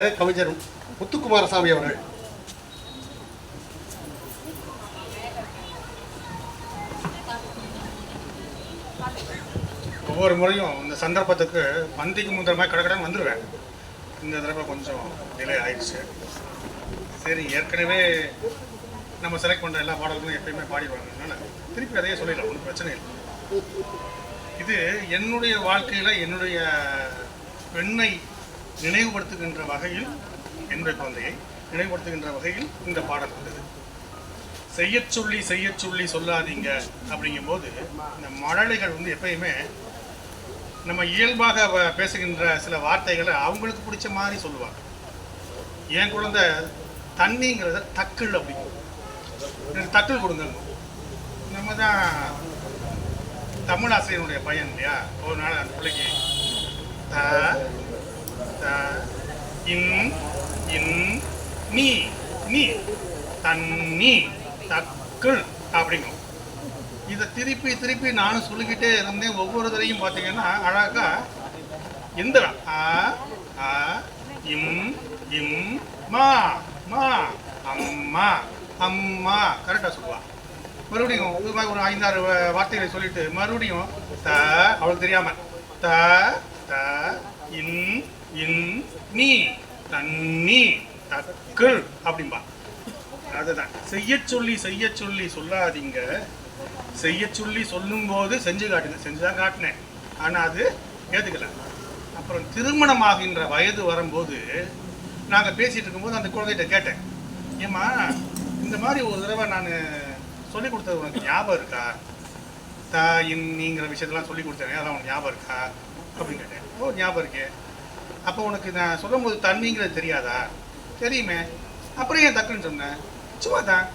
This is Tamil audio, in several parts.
கவிஞர் முத்துக்குமாரசாமி அவர்கள். ஒவ்வொரு முறையும் இந்த சந்தர்ப்பத்துக்கு பந்திக்கு முந்திரமாக மாதிரி வந்துடுவேன் இந்த தடவை கொஞ்சம் டிலே ஆயிடுச்சு. சரி ஏற்கனவே நம்ம செலக்ட் பண்ணுற எல்லா பாடல்களும் எப்பயுமே பாடிடுவாங்கனால திருப்பி அதையே சொல்லிடலாம் ஒன்றும் பிரச்சனை இல்லை. இது என்னுடைய வாழ்க்கையில் என்னுடைய பெண்ணை நினைவுபடுத்துகின்ற வகையில் என்னுடைய குழந்தையை நினைவுபடுத்துகின்ற வகையில் இந்த பாடல் உள்ளது செய்ய சொல்லி செய்ய சொல்லி சொல்லாதீங்க அப்படிங்கும்போது இந்த மழலைகள் வந்து எப்பயுமே நம்ம இயல்பாக பேசுகின்ற சில வார்த்தைகளை அவங்களுக்கு பிடிச்ச மாதிரி சொல்லுவாங்க. என் குழந்தை தண்ணிங்கிறத தக்கள் அப்படிங்கும். எனக்கு கொடுங்க நம்ம தான் தமிழ் ஆசிரியனுடைய பையன் இல்லையா? ஒரு நாள் அந்த பிள்ளைக்கு இன் இன் நீ நீ தண்ணி தக்குள் அப்படிங்கும் இதை திருப்பி திருப்பி நானும் சொல்லிக்கிட்டே இருந்தேன். ஒவ்வொரு தடையும் பார்த்தீங்கன்னா அழகா இந்திரா ஆ ஆ இம் இம் மா மா அம்மா அம்மா கரெக்டாக சொல்லுவா. மறுபடியும் இது மாதிரி ஒரு ஐந்தாறு வார்த்தைகளை சொல்லிட்டு மறுபடியும் த அவளுக்கு தெரியாமல் த த இன் இன் நீ தண்ணி தக்குள் அப்படிம்பா. அதுதான். செய்ய சொல்லி செய்ய சொல்லி சொல்லாதீங்க. செய்ய சொல்லி சொல்லும்போது செஞ்சு காட்டுங்க. செஞ்சு தான் காட்டினேன். ஆனால் அது ஏற்றுக்கல அப்புறம் திருமணமாகின்ற வயது வரும்போது நாங்கள் பேசிகிட்டு இருக்கும்போது அந்த குழந்தைகிட்ட கேட்டேன். ஏம்மா இந்த மாதிரி ஒரு தடவை நான் சொல்லி கொடுத்தது உனக்கு ஞாபகம் இருக்கா? தா இன்னிங்கிற விஷயத்தெல்லாம் சொல்லி கொடுத்தேன் அதெல்லாம் உனக்கு ஞாபகம் இருக்கா? அப்படின்னு கேட்டேன். ஓ ஞாபகம் இருக்கேன் அப்போ உனக்கு நான் சொல்லும்போது தண்ணிங்கிறது தெரியாதா? தெரியுமே. அப்புறம் ஏன் தக்குன்னு சொன்னேன் சும்மா தான்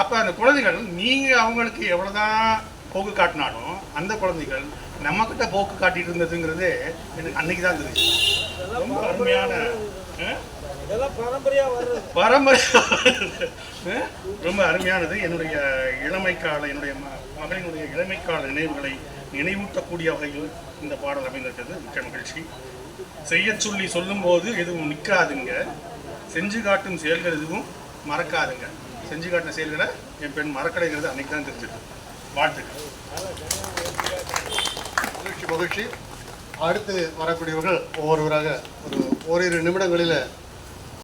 அப்போ அந்த குழந்தைகள் நீங்கள் அவங்களுக்கு எவ்வளோதான் போக்கு காட்டினாலும் அந்த குழந்தைகள் நம்மக்கிட்ட போக்கு காட்டிட்டு இருந்ததுங்கிறது எனக்கு அன்னைக்கு தான் தெரியுது. ரொம்ப அருமையான பரம்பரையா? ரொம்ப அருமையானது. என்னுடைய இளமை கால என்னுடைய மகளினுடைய இளமை கால நினைவுகளை நினைவூட்டக்கூடிய வகையில் இந்த பாடல் அமைந்திருக்கிறது. மிக்க மகிழ்ச்சி. செய்ய சொல்லி சொல்லும்போது எதுவும் நிற்காதுங்க. செஞ்சு காட்டும் செயல்கள் எதுவும் மறக்காதுங்க. செஞ்சு காட்டின செயல்களை என் பெண் மறக்கடைங்கிறது அன்னைக்கு தான் தெரிஞ்சது. வாழ்த்துக்கள். மகிழ்ச்சி மகிழ்ச்சி. அடுத்து வரக்கூடியவர்கள் ஒவ்வொருவராக ஒரு ஓரிரு நிமிடங்களில்